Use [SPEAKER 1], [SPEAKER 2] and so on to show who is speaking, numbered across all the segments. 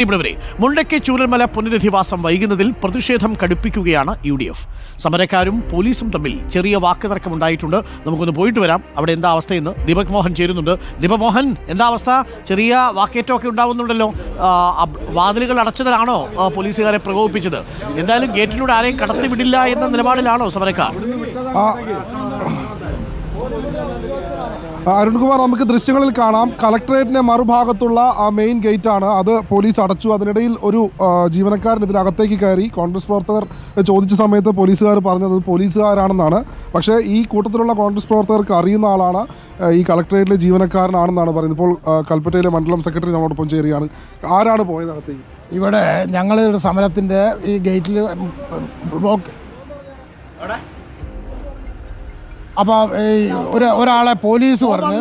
[SPEAKER 1] പ്രിയപ്പെട്ടവരെ മുണ്ടയ്ക്ക് ചൂരൽമല പുനരധിവാസം വൈകുന്നതിൽ പ്രതിഷേധം കടുപ്പിക്കുകയാണ് യു ഡി എഫ് സമരക്കാരും പോലീസും തമ്മിൽ ചെറിയ വാക്കുതർക്കമുണ്ടായിട്ടുണ്ട്. നമുക്കൊന്ന് പോയിട്ട് വരാം. അവിടെ എന്താ അവസ്ഥയെന്ന് ദീപക് മോഹൻ ചേരുന്നുണ്ട്. ദീപക് മോഹൻ എന്താ അവസ്ഥ? ചെറിയ വാക്കേറ്റമൊക്കെ ഉണ്ടാവുന്നുണ്ടല്ലോ. വാതിലുകൾ അടച്ചതിലാണോ പോലീസുകാരെ പ്രകോപിപ്പിച്ചത്? എന്തായാലും ഗേറ്റിലൂടെ ആരെയും കടത്തിവിടില്ല എന്ന നിലപാടിലാണോ സമരക്കാർ?
[SPEAKER 2] അരുൺകുമാർ നമുക്ക് ദൃശ്യങ്ങളിൽ കാണാം. കളക്ടറേറ്റിന്റെ മറുഭാഗത്തുള്ള ആ മെയിൻ ഗേറ്റ് ആണ്. അത് പോലീസ് അടച്ചു. അതിനിടയിൽ ഒരു ജീവനക്കാരൻ ഇതിനകത്തേക്ക് കയറി. കോൺഗ്രസ് പ്രവർത്തകർ ചോദിച്ച സമയത്ത് പോലീസുകാർ പറഞ്ഞത് പോലീസുകാരാണെന്നാണ്. പക്ഷേ ഈ കൂട്ടത്തിലുള്ള കോൺഗ്രസ് പ്രവർത്തകർക്ക് അറിയുന്ന ആളാണ് ഈ കളക്ടറേറ്റിലെ ജീവനക്കാരനാണെന്നാണ് പറയുന്നത്. ഇപ്പോൾ കൽപ്പറ്റയിലെ മണ്ഡലം സെക്രട്ടറി നമ്മളോടൊപ്പം ചേരുകയാണ്. ആരാണ് പോയത് അകത്തേക്ക്
[SPEAKER 3] ഇവിടെ ഞങ്ങളുടെ സമരത്തിന്റെ ഈ ഗേറ്റിൽ ബ്ലോക്ക് അപ്പോൾ ഈ ഒരു ഒരാളെ പോലീസ് പറഞ്ഞു.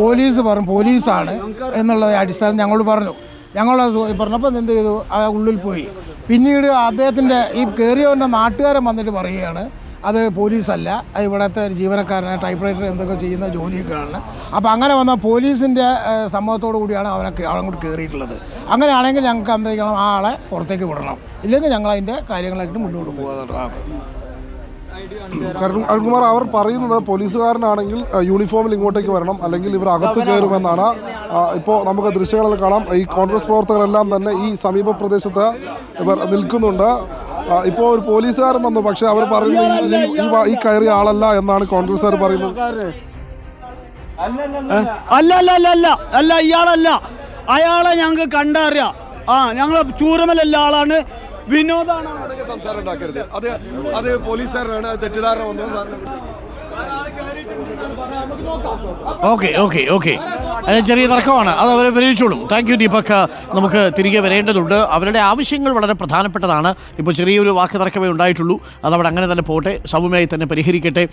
[SPEAKER 3] പോലീസ് പറഞ്ഞു പോലീസാണ് എന്നുള്ള അടിസ്ഥാനം ഞങ്ങളോട് പറഞ്ഞു. ഞങ്ങളത് പറഞ്ഞപ്പോൾ എന്ത് ചെയ്തു? ആ ഉള്ളിൽ പോയി. പിന്നീട് അദ്ദേഹത്തിന്റെ ഈ കയറിയവന്റെ നാട്ടുകാരൻ വന്നിട്ട് പറയുകയാണ് അത് പോലീസല്ല ഇവിടുത്തെ ജീവനക്കാരനെ ടൈപ്പ് റൈറ്റർ എന്തൊക്കെ ചെയ്യുന്ന ജോലിയൊക്കെയാണ്. അപ്പോൾ അങ്ങനെ വന്ന പോലീസിന്റെ സമ്മതത്തോടു കൂടിയാണ് അവനെ അങ്ങോട്ട് കയറിയിട്ടുള്ളത് അങ്ങനെയാണെങ്കിൽ ഞങ്ങൾക്ക് എന്തെങ്കിലും ആ ആളെ പുറത്തേക്ക് വിടണം. ഇല്ലെങ്കിൽ ഞങ്ങൾ അതിന്റെ കാര്യങ്ങളായിട്ട് മുന്നോട്ട് പോകാം
[SPEAKER 2] കാരണം അരുൺകുമാർ അവർ പറയുന്നത് പോലീസുകാരനാണെങ്കിൽ യൂണിഫോമിൽ ഇങ്ങോട്ടേക്ക് വരണം. അല്ലെങ്കിൽ ഇവർ അകത്ത് കയറുമെന്നാണ്. ഇപ്പോൾ നമുക്ക് ദൃശ്യങ്ങളിൽ കാണാം. ഈ കോൺഗ്രസ് പ്രവർത്തകരെല്ലാം തന്നെ ഈ സമീപ പ്രദേശത്ത് ഇവർ നിൽക്കുന്നുണ്ട്. ഇപ്പോൾ ഒരു പോലീസുകാരൻ വന്നു. പക്ഷെ അവർ പറയുന്നത് ഈ കയറിയ ആളല്ല എന്നാണ് കോൺഗ്രസ്സുകാർ പറയുന്നത്.
[SPEAKER 4] അല്ല അല്ല അല്ല അല്ല. അല്ല ഇയാളല്ല. അയാളെ ഞങ്ങൾക്ക് കണ്ടറിയാം. ആ ഞങ്ങൾ ചൂരമലുള്ള ആളാണ്. വിനോദാണ്.
[SPEAKER 5] അതൊക്കെ സംസാരം ഉണ്ടാക്കരുത്? അത് അത് പോലീസുകാരനാണ് തെറ്റിദ്ധാരണ വന്നു. സാറിന്
[SPEAKER 1] ഓക്കെ ഓക്കെ ഓക്കെ. അത് ചെറിയ തർക്കമാണ്. അത് അവരെ പരിഹരിച്ചോളും താങ്ക് യു ദീപക് നമുക്ക് തിരികെ വരേണ്ടതുണ്ട്. അവരുടെ ആവശ്യങ്ങൾ വളരെ പ്രധാനപ്പെട്ടതാണ്. ഇപ്പോൾ ചെറിയൊരു വാക്ക് തർക്കമേ ഉണ്ടായിട്ടുള്ളൂ. അതവിടെ അങ്ങനെ തന്നെ പോട്ടെ. സൗമ്യമായി തന്നെ പരിഹരിക്കട്ടെ.